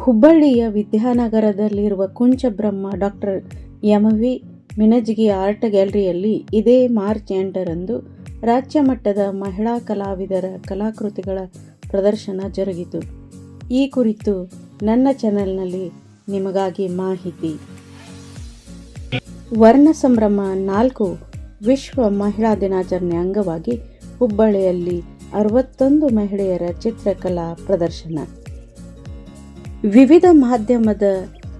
ಹುಬ್ಬಳ್ಳಿಯ ವಿದ್ಯಾನಗರದಲ್ಲಿರುವ ಕುಂಚಬ್ರಹ್ಮ ಡಾಕ್ಟರ್ ಎಂ ವಿ ಆರ್ಟ್ ಗ್ಯಾಲರಿಯಲ್ಲಿ ಇದೇ ಮಾರ್ಚ್ ಎಂಟರಂದು ರಾಜ್ಯ ಮಟ್ಟದ ಮಹಿಳಾ ಕಲಾವಿದರ ಕಲಾಕೃತಿಗಳ ಪ್ರದರ್ಶನ ಜರುಗಿತು. ಈ ಕುರಿತು ನನ್ನ ಚಾನೆಲ್ನಲ್ಲಿ ನಿಮಗಾಗಿ ಮಾಹಿತಿ. ವರ್ಣ ಸಂಭ್ರಮ ನಾಲ್ಕು ವಿಶ್ವ ಮಹಿಳಾ ದಿನಾಚರಣೆ ಅಂಗವಾಗಿ ಹುಬ್ಬಳ್ಳಿಯಲ್ಲಿ ಅರವತ್ತೊಂದು ಮಹಿಳೆಯರ ಚಿತ್ರಕಲಾ ಪ್ರದರ್ಶನ. ವಿವಿಧ ಮಾಧ್ಯಮದ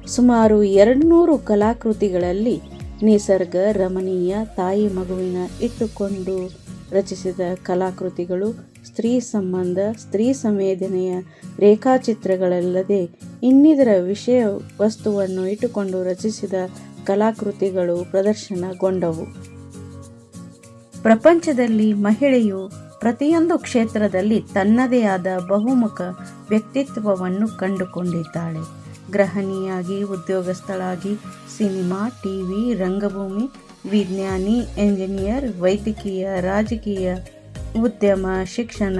ಸುಮಾರು ಎರಡುನೂರು ಕಲಾಕೃತಿಗಳಲ್ಲಿ ನಿಸರ್ಗ, ರಮಣೀಯ, ತಾಯಿ ಮಗುವಿನ ಇಟ್ಟುಕೊಂಡು ರಚಿಸಿದ ಕಲಾಕೃತಿಗಳು ಸ್ತ್ರೀ ಸಂಬಂಧ, ಸ್ತ್ರೀ ಸಂವೇದನೆಯ ರೇಖಾಚಿತ್ರಗಳಲ್ಲದೆ ಇನ್ನಿತರ ವಿಷಯ ವಸ್ತುವನ್ನು ಇಟ್ಟುಕೊಂಡು ರಚಿಸಿದ ಕಲಾಕೃತಿಗಳು ಪ್ರದರ್ಶನಗೊಂಡವು. ಪ್ರಪಂಚದಲ್ಲಿ ಮಹಿಳೆಯು ಪ್ರತಿಯೊಂದು ಕ್ಷೇತ್ರದಲ್ಲಿ ತನ್ನದೇ ಆದ ಬಹುಮುಖ ವ್ಯಕ್ತಿತ್ವವನ್ನು ಕಂಡುಕೊಂಡಿದ್ದಾಳೆ. ಗೃಹಿಣಿಯಾಗಿ, ಉದ್ಯೋಗಸ್ಥಳಾಗಿ, ಸಿನಿಮಾ ಟಿವಿ ರಂಗಭೂಮಿ, ವಿಜ್ಞಾನಿ, ಎಂಜಿನಿಯರ್, ವೈದ್ಯಕೀಯ, ರಾಜಕೀಯ, ಉದ್ಯಮ, ಶಿಕ್ಷಣ,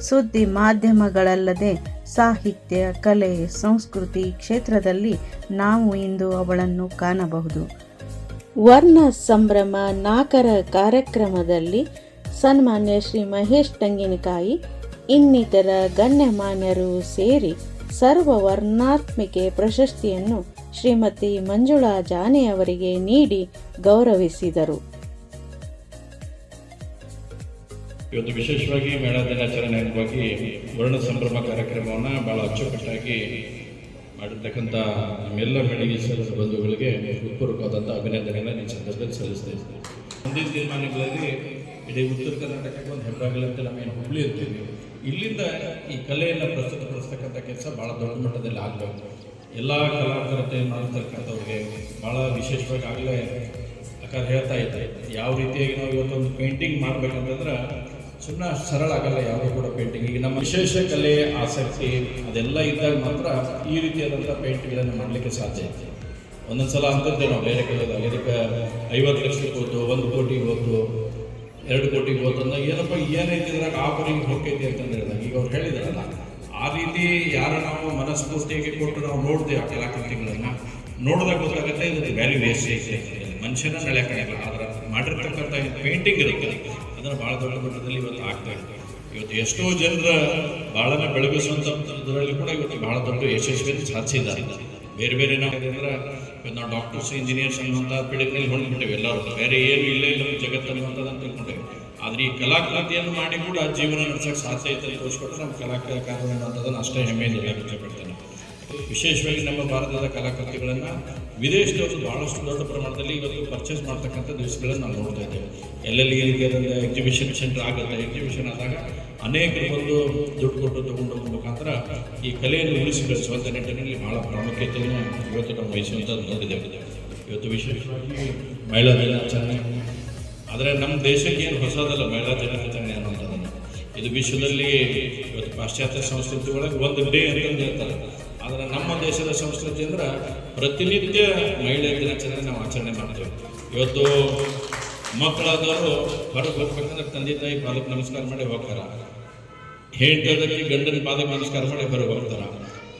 ಸುದ್ದಿ ಮಾಧ್ಯಮಗಳಲ್ಲದೆ ಸಾಹಿತ್ಯ, ಕಲೆ, ಸಂಸ್ಕೃತಿ ಕ್ಷೇತ್ರದಲ್ಲಿ ನಾವು ಇಂದು ಅವಳನ್ನು ಕಾಣಬಹುದು. ವರ್ಣ ಸಂಭ್ರಮ ನಾಕರ ಕಾರ್ಯಕ್ರಮದಲ್ಲಿ ಸನ್ಮಾನ್ಯ ಶ್ರೀ ಮಹೇಶ್ ತೆಂಗಿನಕಾಯಿ, ಇನ್ನಿತರ ಗಣ್ಯಮಾನ್ಯರು ಸೇರಿ ಸರ್ವ ವರ್ಣಾತ್ಮಿಕೆ ಪ್ರಶಸ್ತಿಯನ್ನು ಶ್ರೀಮತಿ ಮಂಜುಳಾ ಜಾನೆಯವರಿಗೆ ನೀಡಿ ಗೌರವಿಸಿದರು. ಇವತ್ತು ವಿಶೇಷವಾಗಿ ಮೇಳ ದಿನಾಚರಣೆ ಅಂಗವಾಗಿ ವರ್ಣ ಸಂಭ್ರಮ ಕಾರ್ಯಕ್ರಮವನ್ನು ಭಾಳ ಅಚ್ಚುಕಟ್ಟಾಗಿ ಮಾಡಿರ್ತಕ್ಕಂಥ ನಮ್ಮೆಲ್ಲ ಮೆಡಿಗೇಶ್ವರ ಬಂಧುಗಳಿಗೆ ಹೃತ್ಪೂರ್ವಕವಾದಂಥ ಅಭಿನಂದನೆಯನ್ನು ಈ ಸಂದರ್ಭದಲ್ಲಿ ಸಲ್ಲಿಸ್ತಾ ಇದ್ದೇನೆ. ಮುಂದಿನ ದಿನಮಾನಗಳಲ್ಲಿ ಇಡೀ ಉತ್ತರ ಕರ್ನಾಟಕಕ್ಕೆ ಒಂದು ಹೆಬ್ಬಾಗಲಂತೆ ನಾವೇನು ಹುಬ್ಳಿ ಇರ್ತೀವಿ ಇಲ್ಲಿಂದ ಈ ಕಲೆಯನ್ನು ಪ್ರಸ್ತುತಪಡಿಸ್ತಕ್ಕಂಥ ಕೆಲಸ ಭಾಳ ದೊಡ್ಡ ಮಟ್ಟದಲ್ಲಿ ಆಗಬೇಕು. ಎಲ್ಲ ಕಲಾಕಾರತೆ ಮಾಡಿರ್ತಕ್ಕಂಥವ್ರಿಗೆ ಭಾಳ ವಿಶೇಷವಾಗಿ ಆಗಲೇ ಅಕ್ಕ ಹೇಳ್ತಾ ಇದ್ದೆ, ಯಾವ ರೀತಿಯಾಗಿ ನಾವು ಇವತ್ತೊಂದು ಪೇಂಟಿಂಗ್ ಮಾಡಬೇಕಂತಂದ್ರೆ ಸುಮ್ಮನೆ ಸರಳ ಆಗಲ್ಲ, ಯಾವುದೂ ಕೂಡ ಪೇಂಟಿಂಗ್ ಈಗ ನಮ್ಮ ವಿಶೇಷ ಕಲೆ, ಆಸಕ್ತಿ ಅದೆಲ್ಲ ಇದ್ದಾಗ ಮಾತ್ರ ಈ ರೀತಿಯಾದಂಥ ಪೇಂಟಿಂಗ್ಗಳನ್ನು ಮಾಡಲಿಕ್ಕೆ ಸಾಧ್ಯ ಐತೆ. ಒಂದೊಂದು ಸಲ ಅಂತ ನಾವು ಬೇರೆ ಕಡೆದಾಗ ಇದಕ್ಕೆ ಐವತ್ತು ಲಕ್ಷಕ್ಕೆ ಹೋಯ್ತು ಒಂದು ಕೋಟಿಗೆ ಹೋಯ್ತು ಎರಡು ಕೋಟಿ ಹೋಯ್ತು ಅಂದಾಗ ಏನಪ್ಪ ಏನೈತಿ ಇದ್ರಾಗ ಆಫರಿಂಗ್ ಹೋಗ್ತೈತಿ ಅಂತ ಹೇಳಿದಾಗ ಈಗ ಅವ್ರು ಹೇಳಿದಾರಲ್ಲ, ಆ ರೀತಿ ಯಾರು ನಾವು ಮನಸ್ಫೂರ್ತಿಯಾಗಿ ಕೊಟ್ಟು ನಾವು ನೋಡ್ತೇವೆ ಆ ಕಲಾಕೃತಿಗಳನ್ನು ನೋಡಿದಾಗ ಗೊತ್ತಾಗುತ್ತೆ ಇದಕ್ಕೆ ವ್ಯಾಲ್ಯೂ ವೇಸ್ಟ್ ಐತೆ ಮನುಷ್ಯನ ಸೆಳೆಯಕ್ಕಾಗಲ್ಲ ಆದ್ರೆ ಮಾಡಿರ್ತಕ್ಕಂಥ ಪೇಂಟಿಂಗ್ ಇರುತ್ತೆ. ಅದನ್ನು ಭಾಳ ದೊಡ್ಡ ಮಟ್ಟದಲ್ಲಿ ಇವತ್ತು ಆಗ್ತಾ ಇದೆ. ಇವತ್ತು ಎಷ್ಟೋ ಜನರ ಬಾಳನ್ನ ಬೆಳಗಿಸುವಂಥದ್ರಲ್ಲಿ ಕೂಡ ಇವತ್ತು ಭಾಳ ದೊಡ್ಡ ಯಶಸ್ವಿಯನ್ನು ಸಾಧಿಸಿದ್ದಾರೆ. ಬೇರೆ ಬೇರೆ ನಾವು ಅಂದ್ರೆ ನಾವು ಡಾಕ್ಟರ್ಸ್ ಇಂಜಿನಿಯರ್ಸ್ ಅನ್ನುವಂಥ ಪೀಳಿಗೆಯಲ್ಲಿ ಹೊಂದ್ಬಿಟ್ಟೇವೆ ಎಲ್ಲರೂ. ಬೇರೆ ಏನು ಇಲ್ಲ ಇಲ್ಲ, ಜಗತ್ತು ಅಂತ ತಿಳ್ಕೊಂಡೇವೆ. ಆದರೆ ಈ ಕಲಾಕೃತಿಯನ್ನು ಮಾಡಿ ಕೂಡ ಜೀವನ ನಡೆಸೋಕೆ ಸಾಧ್ಯ ಐತೆ ತೋರಿಸ್ಕೊಟ್ರೆ ನಮ್ಮ ಕಲಾಕಾರರು ಅನ್ನುವಂಥದ್ದನ್ನು ಅಷ್ಟೇ ಹೆಮ್ಮೆಯಿಂದ ಹೇಳಕ್ಕೆ ಇಷ್ಟಪಡ್ತೇನೆ. ವಿಶೇಷವಾಗಿ ನಮ್ಮ ಭಾರತದ ಕಲಾಕೃತಿಗಳನ್ನು ವಿದೇಶದವರು ಭಾಳಷ್ಟು ದೊಡ್ಡ ಪ್ರಮಾಣದಲ್ಲಿ ಇವತ್ತು ಪರ್ಚೇಸ್ ಮಾಡ್ತಕ್ಕಂಥ ದಿವಸಗಳನ್ನು ನಾವು ನೋಡ್ತಾ ಇದ್ದೇವೆ. ಎಲ್ಲೆಲ್ಲಿ ಎಲ್ಲಿಗೆ ರೀತಿಯಾದಂಥ ಎಕ್ಸಿಬಿಷನ್ ಸೆಂಟರ್ ಆಗುತ್ತೆ. ಎಕ್ಸಿಬಿಷನ್ ಆದಾಗ ಅನೇಕರು ಬಂದು ದುಡ್ಡು ಕೊಟ್ಟು ತಗೊಂಡು ಮುಖಾಂತರ ಈ ಕಲೆಯನ್ನು ಉಳಿಸಿ ಬೆಳೆಸುವಂಥ ನಿಟ್ಟಿನಲ್ಲಿ ಬಹಳ ಪ್ರಾಮುಖ್ಯತೆಯನ್ನು ಇವತ್ತು ನಾವು ವಹಿಸುವಂಥದ್ದು ನೋಡಿದ್ದೇವೆ. ಇವತ್ತು ವಿಶೇಷವಾಗಿ ಮಹಿಳಾ ದಿನಾಚರಣೆ. ಆದರೆ ನಮ್ಮ ದೇಶಕ್ಕೆ ಏನು ಹೊಸದಲ್ಲ ಮಹಿಳಾ ದಿನಾಚರಣೆ ಅನ್ನೋಂಥದ್ದನ್ನು ಇದು ವಿಶ್ವದಲ್ಲಿ ಇವತ್ತು ಪಾಶ್ಚಾತ್ಯ ಸಂಸ್ಕೃತಿ ಒಳಗೆ ಒಂದು ಡೇ ಅಂತಂದು ಹೇಳ್ತಾರೆ. ಆದರೆ ನಮ್ಮ ದೇಶದ ಸಂಸ್ಕೃತಿ ಅಂದ್ರೆ ಪ್ರತಿನಿತ್ಯ ಮಹಿಳೆಯ ದಿನಾಚರಣೆ ನಾವು ಆಚರಣೆ ಮಾಡ್ತೇವೆ. ಇವತ್ತು ಮಕ್ಕಳಾದವರು ಹೊರಗೆ ಹೋಗ್ಬೇಕಂದ್ರೆ ತಂದೆ ತಾಯಿ ಪಾದಕ್ಕೆ ನಮಸ್ಕಾರ ಮಾಡಿ ಹೋಗ್ತಾರ. ಹೆಂಡದಕ್ಕೆ ಗಂಡನ ಪಾದ ನಮಸ್ಕಾರ ಮಾಡಿ ಬರೋ ಬರ್ತಾರೆ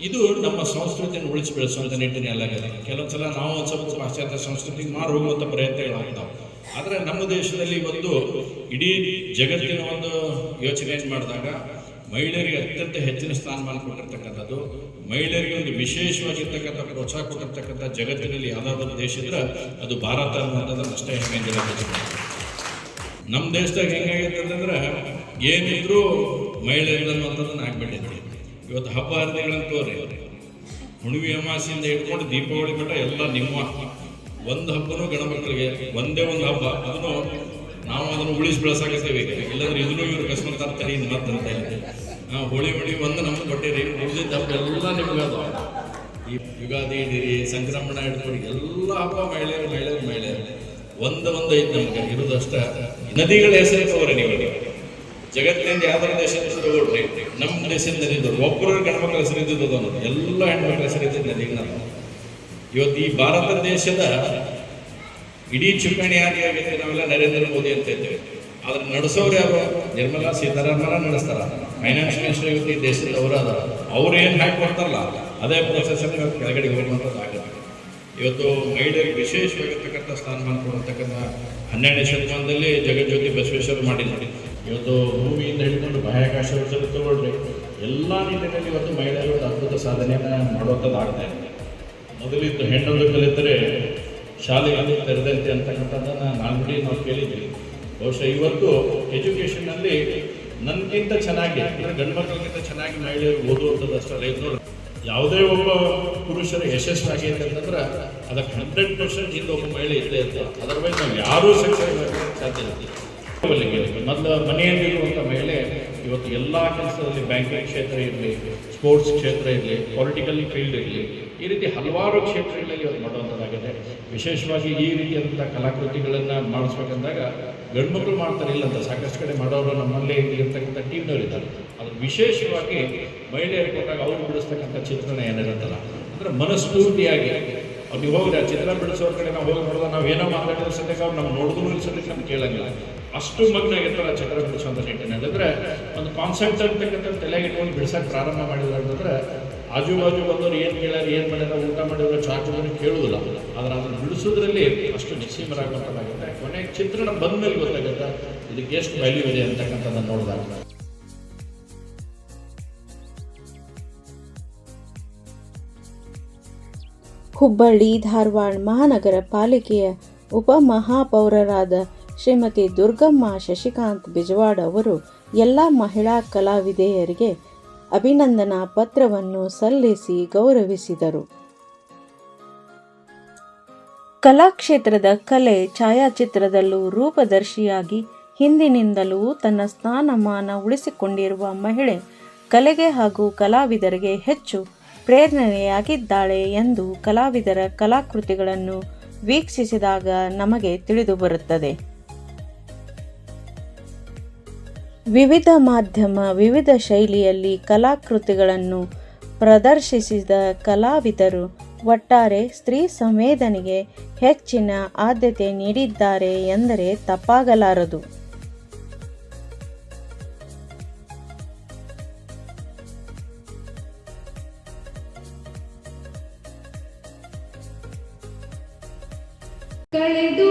ಇದು ನಮ್ಮ ಸಂಸ್ಕೃತಿಯನ್ನು ಉಳಿಸಿ ಬೆಳೆಸುವಂಥ ನಿಟ್ಟಿನಲ್ಲಿ ಕೆಲವೊಂದು ಸಲ ನಾವು ಒಂದು ಸ್ವಲ್ಪ ಪಾಶ್ಚಾತ್ಯ ಸಂಸ್ಕೃತಿಗೆ ಮಾರು ಹೋಗುವಂಥ ಪ್ರಯತ್ನಗಳಾಗ್ತಾವೆ. ಆದರೆ ನಮ್ಮ ದೇಶದಲ್ಲಿ ಒಂದು ಇಡೀ ಜಗತ್ತಿನ ಒಂದು ಯೋಚನೆ ಮಾಡಿದಾಗ, ಮಹಿಳೆಯರಿಗೆ ಅತ್ಯಂತ ಹೆಚ್ಚಿನ ಸ್ಥಾನಮಾನ ಕೊಟ್ಟಿರ್ತಕ್ಕಂಥದ್ದು, ಮಹಿಳೆಯರಿಗೆ ಒಂದು ವಿಶೇಷವಾಗಿರ್ತಕ್ಕಂಥ ಪ್ರೋತ್ಸಾಹ ಕೊಟ್ಟಿರ್ತಕ್ಕಂಥ ಜಗತ್ತಿನಲ್ಲಿ ಯಾವುದಾದ್ರೂ ದೇಶ ಇದ್ರೆ ಅದು ಭಾರತ ಅನ್ನೋದನ್ನು ಅಷ್ಟೇ ಹೆಮ್ಮೆ ನಮ್ಮ ದೇಶದಾಗ ಹೆಂಗಾಗಿತ್ತಂದ್ರೆ ಏನಿದ್ರು ಮಹಿಳೆಯರು ಅನ್ನುವಂಥದ್ದನ್ನು ಆಗ್ಬಿಟ್ಟೈತಿ ಇವತ್ತು ಹಬ್ಬ ಹರಿದಿನಗಳನ್ನು ತೋರಿ. ಹುಣ್ಣಿಮೆ ಅಮಾಸೆಯಿಂದ ಹಿಡ್ಕೊಂಡು ದೀಪಾವಳಿ ಮಟ್ಟ ಎಲ್ಲ ನಿಮ್ಮ ಒಂದು ಹಬ್ಬನೂ ಗಣಮಕ್ಕಳಿಗೆ ಒಂದೇ ಒಂದು ಹಬ್ಬ. ಅದನ್ನು ನಾವು ಅದನ್ನು ಉಳಿಸಿ ಬೆಳೆಸಾಕತ್ತೇವೆ ಇಲ್ಲಾಂದ್ರೆ ಇದನ್ನು ಇವರು ಕಸ್ಮತ್ ತರ್ತಾರೆ ಇನ್ನು ಮತ್ತೆ ಅಂತ ಹೇಳಿ. ನಾವು ಹೋಳಿ ಹುಳಿ ಒಂದು ನಮ್ಗೆ ಕೊಟ್ಟಿರಿ. ಉಳಿದಿದ್ದ ಹಬ್ಬ ಎಲ್ಲ ನಿಮ್ಗೆ ಅದು. ಈ ಯುಗಾದಿ, ಹಿಡೀರಿ, ಸಂಕ್ರಮಣ ಹಿಡ್ಕೊಂಡು ಎಲ್ಲ ಹಬ್ಬ ಮಹಿಳೆಯರು ಮಹಿಳೆಯರು ಮಹಿಳೆಯರು. ಒಂದು ಒಂದು ಐತೆ ನಮ್ಗೆ. ಇರೋದಷ್ಟ. ನದಿಗಳ ಹೆಸರು ನೀವು ನೀವು. ಜಗತ್ತಿನಿಂದ ಯಾವ್ದಾರ ದೇಶದಿಂದ ತಗೊಳ್ರಿ ನಮ್ಮ ದೇಶದಿಂದ ನದಿ ಒಬ್ಬರ ಗಣಮಕ್ಳ ಹೆಸರು ಇದ್ದದ್ದು ಅನ್ನೋದು ಎಲ್ಲ ಹೆಣ್ಮಕ್ಳ ಹೆಸರು ಇದ್ದಿದ್ದು ನಾನು ಇವತ್ತು ಈ ಭಾರತ ದೇಶದ ಇಡೀ ಚುಕ್ಕಾಣಿ ಆಗೈತೆ ನಾವೆಲ್ಲ ನರೇಂದ್ರ ಮೋದಿ ಅಂತ ಹೇಳ್ತೇವೆ. ಆದ್ರೆ ನಡೆಸೋರು ಯಾರು? ನಿರ್ಮಲಾ ಸೀತಾರಾಮನ ನಡೆಸ್ತಾರ. ಫೈನಾನ್ಸ್ ಮಿನಿಸ್ಟರ್ ಇವತ್ತು ಈ ದೇಶದ ಅವರು ಅದಾರ. ಅವ್ರು ಏನು ಹಾಕಿ ಕೊಡ್ತಾರಲ್ಲ, ಅದೇ ಪ್ರೊಸೆಸಲ್ಲಿ ಇವತ್ತು ಕೆಳಗಡೆ ಹೋಗುವಂಥದ್ದು ಆಗುತ್ತೆ ಇವತ್ತು ಮಹಿಳೆಯರಿಗೆ ವಿಶೇಷವಾಗಿರ್ತಕ್ಕಂಥ ಸ್ಥಾನಮಾನ ಕೊಡತಕ್ಕಂಥ ಹನ್ನೆರಡನೇ ಶತಮಾನದಲ್ಲಿ ಜಗಜ್ಯೋತಿ ಬಸವೇಶ್ವರ ಮಾಡಿದ್ದಾರೆ ಇವತ್ತು ಭೂಮಿಯಿಂದ ಹಿಡ್ಕೊಂಡು ಬಾಹ್ಯಾಕಾಶವನ್ನು ತಗೊಳ್ರಿ ಎಲ್ಲ ನಿಟ್ಟಿನಲ್ಲಿ ಇವತ್ತು ಮಹಿಳೆಯರು ಒಂದು ಅದ್ಭುತ ಸಾಧನೆಯನ್ನು ಮಾಡುವಂಥದ್ದು ಆಗ್ತಾ ಇದೆ. ಮೊದಲಿದ್ದು ಹೆಣ್ಣೊಂದು ಕಲಿತರೆ ಶಾಲೆಯಲ್ಲಿ ತೆರೆದಂತೆ ಅಂತಕ್ಕಂಥದ್ದನ್ನು ನಾಲ್ಕಡಿ ನಾವು ಕೇಳಿದ್ವಿ. ಬಹುಶಃ ಇವತ್ತು ಎಜುಕೇಷನ್ನಲ್ಲಿ ನನಗಿಂತ ಚೆನ್ನಾಗಿ, ಅಂದರೆ ಗಂಡು ಮಕ್ಕಳಿಗಿಂತ ಚೆನ್ನಾಗಿ ಮಹಿಳೆಯರು ಓದುವಂಥದ್ದು ಅಷ್ಟಲ್ಲ ಇದು ಯಾವುದೇ ಒಬ್ಬ ಪುರುಷರ ಆಗೈತೆ ಅಂತಂದ್ರೆ ಅದಕ್ಕೆ ಹಂಡ್ರೆಡ್ ಪರ್ಸೆಂಟ್ ಹಿಂದೆ ಒಬ್ಬ ಮಹಿಳೆ ಅಂತ ಇರ್ತದೆ ಬಗ್ಗೆ ನಾವು ಯಾರೂ ಸಕ್ಸಸ್ ಸಾಧ್ಯ ಇಲ್ಲ. ಮೊದಲು ಮನೆಯಲ್ಲಿರುವಂಥ ಮಹಿಳೆ ಇವತ್ತು ಎಲ್ಲ ಕೆಲಸದಲ್ಲಿ ಬ್ಯಾಂಕಿಂಗ್ ಕ್ಷೇತ್ರ ಇರಲಿ, ಸ್ಪೋರ್ಟ್ಸ್ ಕ್ಷೇತ್ರ ಇರಲಿ, ಪೊಲಿಟಿಕಲ್ ಫೀಲ್ಡ್ ಇರಲಿ, ಈ ರೀತಿ ಹಲವಾರು ಕ್ಷೇತ್ರಗಳಲ್ಲಿ ಇವತ್ತು ಮಾಡುವಂಥದ್ದಾಗಿದೆ. ವಿಶೇಷವಾಗಿ ಈ ರೀತಿಯಾದಂಥ ಕಲಾಕೃತಿಗಳನ್ನು ಮಾಡಿಸ್ಬೇಕಂದಾಗ ಗಂಡು ಮಕ್ಕಳು ಮಾಡ್ತಾರೆ ಇಲ್ಲ ಅಂತ ಸಾಕಷ್ಟು ಕಡೆ ಮಾಡೋರು ನಮ್ಮಲ್ಲಿ ಇರ್ತಕ್ಕಂಥ ಟೀಮ್ನವ್ರು ಇದ್ದಾರೆ. ಅದು ವಿಶೇಷವಾಗಿ ಮಹಿಳೆಯರಿಗೆ ಕೊಟ್ಟಾಗ ಅವ್ರು ಬಿಡಿಸ್ತಕ್ಕಂಥ ಚಿತ್ರಣ ಏನಿರುತ್ತಲ್ಲ, ಅಂದರೆ ಮನಸ್ಫೂರ್ತಿಯಾಗಿ ಅವ್ರು ನೀವು ಆ ಚಿತ್ರ ಬಿಡಿಸೋರ ಕಡೆ ನಾವು ಹೋಗಿ ನೋಡಿದ್ರೆ ನಾವು ಏನೋ ಮಾತಾಡಿದ್ರೆ ಸದ್ಯಕ್ಕೆ ಅವ್ರು ನಮ್ಮ ನೋಡಿದ್ರು ಸದ್ಯಕ್ಕೆ ನಮ್ಗೆ ಕೇಳಂಗಿಲ್ಲ. ಅಷ್ಟು ಮಗ್ನ ಆಗಿರ್ತಾರೆ ಚಕ್ರ ಬಿಡಿಸುವಂಥ ನಿಟ್ಟಿನಲ್ಲಿ ಅಂದರೆ ಒಂದು ಕಾನ್ಸೆಪ್ಟ್ ಅಂತಕ್ಕಂಥ ತಲೆಗೆ ಇಟ್ಕೊಂಡು ಬಿಡ್ಸಕ್ಕೆ ಪ್ರಾರಂಭ ಮಾಡಿದ್ರು ಅಂತಂದ್ರೆ ಆಜು ಬಾಜು ಬಂದವರು ಏನು ಕೇಳ್ಯಾರ, ಏನು ಮಾಡ್ಯಾರ, ಊಟ ಮಾಡಿದ್ರು ಚಾರ್ಜ್ ಕೇಳುವುದಿಲ್ಲ ಆದರೆ ಅದನ್ನು ಬಿಡಿಸೋದ್ರಲ್ಲಿ ಅಷ್ಟು ನಿಸ್ಸೀಮರಾಗುವಂಥದ್ದಾಗುತ್ತೆ ಕೊನೆಗೆ ಚಿತ್ರಣ ಬಂದ ಮೇಲೆ ಗೊತ್ತಾಗುತ್ತೆ ಇದಕ್ಕೆ ಎಷ್ಟು ವ್ಯಾಲ್ಯೂ ಇದೆ ಅಂತಕ್ಕಂಥದ್ದನ್ನು ನೋಡಿದಾಗ. ಹುಬ್ಬಳ್ಳಿ ಧಾರವಾಡ ಮಹಾನಗರ ಪಾಲಿಕೆಯ ಉಪಮಹಾಪೌರರಾದ ಶ್ರೀಮತಿ ದುರ್ಗಮ್ಮ ಶಶಿಕಾಂತ್ ಬಿಜವಾಡ್ ಅವರು ಎಲ್ಲ ಮಹಿಳಾ ಕಲಾವಿದೆಯರಿಗೆ ಅಭಿನಂದನಾ ಪತ್ರವನ್ನು ಸಲ್ಲಿಸಿ ಗೌರವಿಸಿದರು. ಕಲಾಕ್ಷೇತ್ರದ ಕಲೆ ಛಾಯಾಚಿತ್ರದಲ್ಲೂ ರೂಪದರ್ಶಿಯಾಗಿ ಹಿಂದಿನಿಂದಲೂ ತನ್ನ ಸ್ಥಾನಮಾನ ಉಳಿಸಿಕೊಂಡಿರುವ ಮಹಿಳೆ ಕಲೆಗೆ ಹಾಗೂ ಕಲಾವಿದರಿಗೆ ಹೆಚ್ಚು ಪ್ರೇರಣೆಯಾಗಿದ್ದಾಳೆ ಎಂದು ಕಲಾವಿದರ ಕಲಾಕೃತಿಗಳನ್ನು ವೀಕ್ಷಿಸಿದಾಗ ನಮಗೆ ತಿಳಿದುಬರುತ್ತದೆ ವಿವಿಧ ಮಾಧ್ಯಮ, ವಿವಿಧ ಶೈಲಿಯಲ್ಲಿ ಕಲಾಕೃತಿಗಳನ್ನು ಪ್ರದರ್ಶಿಸಿದ ಕಲಾವಿದರು ಒಟ್ಟಾರೆ ಸ್ತ್ರೀ ಸಂವೇದನೆಗೆ ಹೆಚ್ಚಿನ ಆದ್ಯತೆ ನೀಡಿದ್ದಾರೆ ಎಂದರೆ ತಪ್ಪಾಗಲಾರದು. ಕಳೆದು